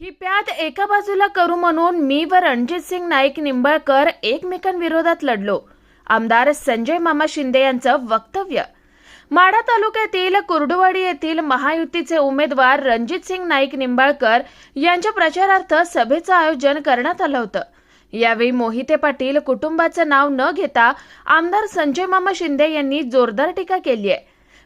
ही एका बाजूला करू म्हणून मी व रणजित सिंग नाईक निंबाळकर एकमेकांविरोधात लढलो. आमदार संजय मामा शिंदे यांचं वक्तव्य. माढा तालुक्यातील कुर्डुवाडी येथील महायुतीचे उमेदवार रणजित सिंग नाईक निंबाळकर यांच्या प्रचारार्थ सभेचं आयोजन करण्यात आलं होतं. यावेळी मोहिते पाटील कुटुंबाचं नाव न घेता आमदार संजय मामा शिंदे यांनी जोरदार टीका केली आहे.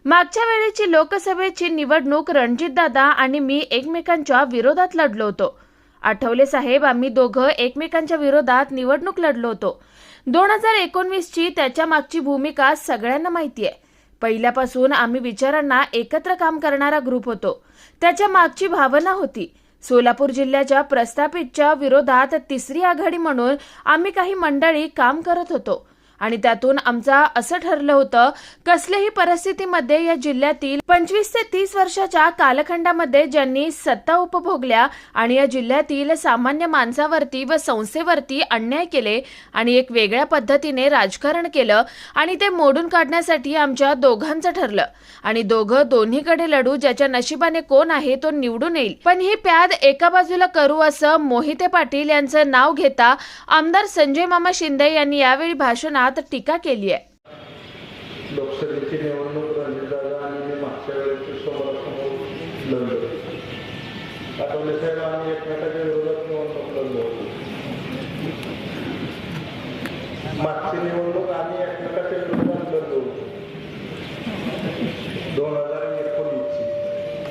मागच्या वेळेची लोकसभेची निवडणूक रणजितदादा आणि मी एकमेकांच्या विरोधात लढलो होतो. आठवले साहेब आम्ही दोघं एकमेकांच्या विरोधात निवडणूक लढलो होतो. दोन हजार एकोणवीसची त्याच्या मागची भूमिका सगळ्यांना माहिती आहे. पहिल्यापासून आम्ही विचारांना एकत्र काम करणारा ग्रुप होतो. त्याच्या मागची भावना होती. सोलापूर जिल्ह्याच्या प्रस्थापितच्या विरोधात तिसरी आघाडी म्हणून आम्ही काही मंडळी काम करत होतो. आणि त्यातून आमचा असं ठरलं होतं कसल्याही परिस्थितीमध्ये या जिल्ह्यातील पंचवीस ते तीस वर्षाच्या कालखंडामध्ये ज्यांनी सत्ता उपभोगल्या आणि या जिल्ह्यातील सामान्य माणसावरती व संस्थेवरती अन्याय केले आणि एक वेगळ्या पद्धतीने राजकारण केलं आणि ते मोडून काढण्यासाठी आमच्या दोघांचं ठरलं. आणि दोघं दोन्हीकडे लढू ज्याच्या नशिबाने कोण आहे तो निवडून येईल. पण ही प्याद एका बाजूला करू असं मोहिते पाटील यांचं नाव घेता आमदार संजय मामा शिंदे यांनी यावेळी भाषणात टीका केली आहे. लोकसभेची निवडणूक रणजितदादा आणि मी मागच्या वेळेची समोरासमोर लढलो. आठवले साहेब आम्ही एकमेकाच्या विरोधात निवडणूक लढलो मागची निवडणूक आम्ही एकमेकाच्या विरोधात लढलो. दोन हजार एकोणीसची.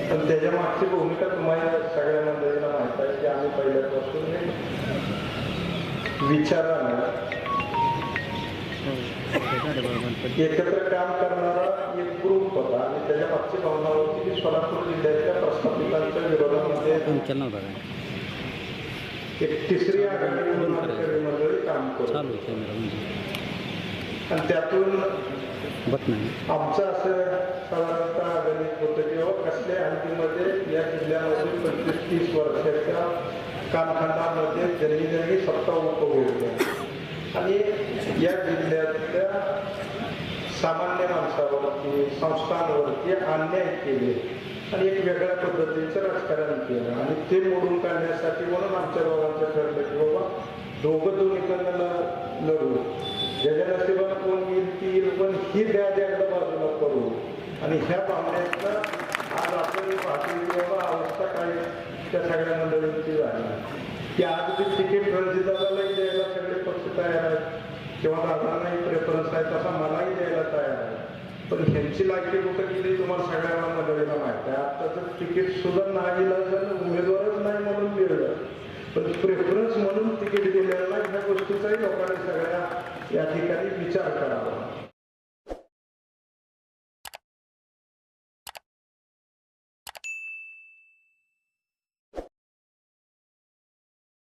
पण त्याच्या मागची भूमिका तुम्हाला सगळ्या मंडळींना माहीत आहे की आम्ही पहिल्यापासून हे विचारानं एकत्र काम करणारा एक ग्रुप होता आणि त्याच्या मागची भावना होती की सोलापूर जिल्ह्यातल्या प्रस्थापितांच्या विरोधामध्ये एक तिसरी आघाडी मंडळी काम करत म्हणजे. आणि त्यातून आमचं असं साधारणतः गणित होतं की बाबा कसल्या हद्दीमध्ये या जिल्ह्यामध्ये पंचवीस तीस वर्षाच्या कालखंडामध्ये ज्यांनी ज्यांनी सत्ता उपभोगल्या आणि या जिल्ह्यातल्या सामान्य माणसावरती संस्थांवरती अन्याय केले. आणि एक वेगळ्या पद्धतीचं राजकारण केलं. आणि ते मोडून काढण्यासाठी म्हणून आमच्या दोघांचं ठरलं की बाबा दोघं दोन्हीकडनं लढू. ज्याच्या नशिबानं कोण येईल ती येईल पण ही द्याद एकदा बाजूला करू. आणि ह्या भावनेतनं आज आपण पाहतो की बाबा अवस्था काय त्या सगळ्या मंडळींची झाली. की आज ते तिकीट नाही द्यायला सगळे पक्ष तयार आहेत. किंवा दादांनाही प्रेफरन्स आहे तसा मलाही द्यायला तयार आहे पण ह्यांची लागली कुठं गेली तुम्हाला सगळ्यांना मदतीला माहिती आहे. आत्ताचं तिकीट सुद्धा नाही लागलं उमेदवारच नाही म्हणून मिळलं. पण प्रेफरन्स म्हणून तिकीट दिलेलं नाही ह्या गोष्टीचाही लोकांनी सगळ्या या ठिकाणी विचार करावा.